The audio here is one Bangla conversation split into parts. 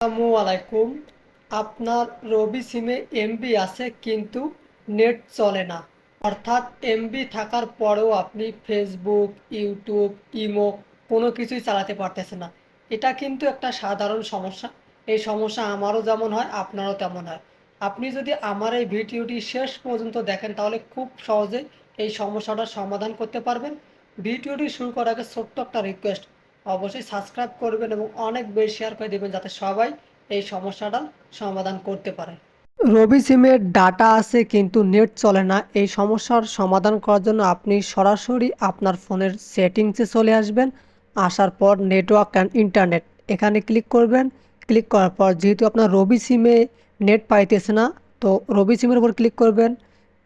আসসালামু আলাইকুম। আপনার রবি সিমে এমবি আছে কিন্তু নেট চলে না। অর্থাৎ এমবি থাকার পরেও আপনি ফেসবুক, ইউটিউব, ইমো কোনো কিছুই চালাতে পারতেছেন না। এটা কিন্তু একটা সাধারণ সমস্যা। এই সমস্যা আমারও যেমন হয়, আপনারও তেমন হয়। আপনি যদি আমার এই ভিডিওটি শেষ পর্যন্ত দেখেন, তাহলে খুব সহজে এই সমস্যাটার সমাধান করতে পারবেন। ভিডিওটি শুরু করার আগে ছোট্ট একটা রিকোয়েস্ট অবশ্যই সাবস্ক্রাইব করবেন এবং অনেক বেশি শেয়ার করে দেবেন যাতে সবাই এই সমস্যাটার সমাধান করতে পারে। রবি সিমের ডাটা আছে কিন্তু নেট চলে না। এই সমস্যার সমাধান করার জন্য আপনি সরাসরি আপনার ফোনের সেটিংসে চলে আসবেন। আসার পর নেটওয়ার্ক অ্যান্ড ইন্টারনেট এখানে ক্লিক করবেন। ক্লিক করার পর যেহেতু আপনার রবি সিমে নেট পাইতেছে না, তো রবি সিমের উপর ক্লিক করবেন।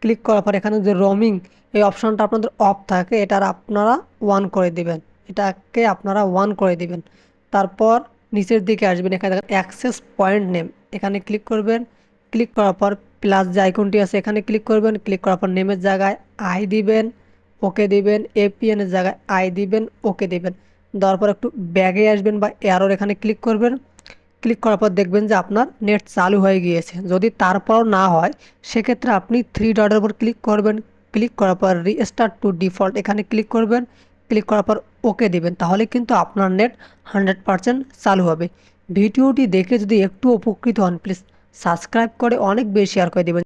ক্লিক করার পর এখানে যে রোমিং এই অপশানটা আপনাদের অফ থাকে, এটার আপনারা ওয়ান করে দিবেন। এটাকে আপনারা ওয়ান করে দিবেন। তারপর নিচের দিকে আসবেন, এখানে দেখেন অ্যাক্সেস পয়েন্ট নেম এখানে ক্লিক করবেন ক্লিক করার পর প্লাস যে আইকনটি আছে, এখানে ক্লিক করবেন ক্লিক করার পর নেমের জায়গায় আই দিবেন ওকে দিবেন এপিএনের জায়গায় আই দিবেন ওকে দিবেন। দেওয়ার পর একটু ব্যাগে আসবেন বা এরর এখানে ক্লিক করবেন। ক্লিক করার পর দেখবেন যে আপনার নেট চালু হয়ে গিয়েছে। যদি তারপর না হয়, সেক্ষেত্রে আপনি থ্রি ডটের উপর ক্লিক করবেন। ক্লিক করার পর রিস্টার্ট টু ডিফল্ট এখানে ক্লিক করবেন। ক্লিক করার পর ওকে দেবেন, তাহলে কিন্তু আপনার নেট হান্ড্রেড পারসেন্ট চালু হবে। ভিডিওটি দেখে যদি একটু উপকৃত হন প্লিজ সাবস্ক্রাইব করে অনেক বেশি শেয়ার করে দেবেন।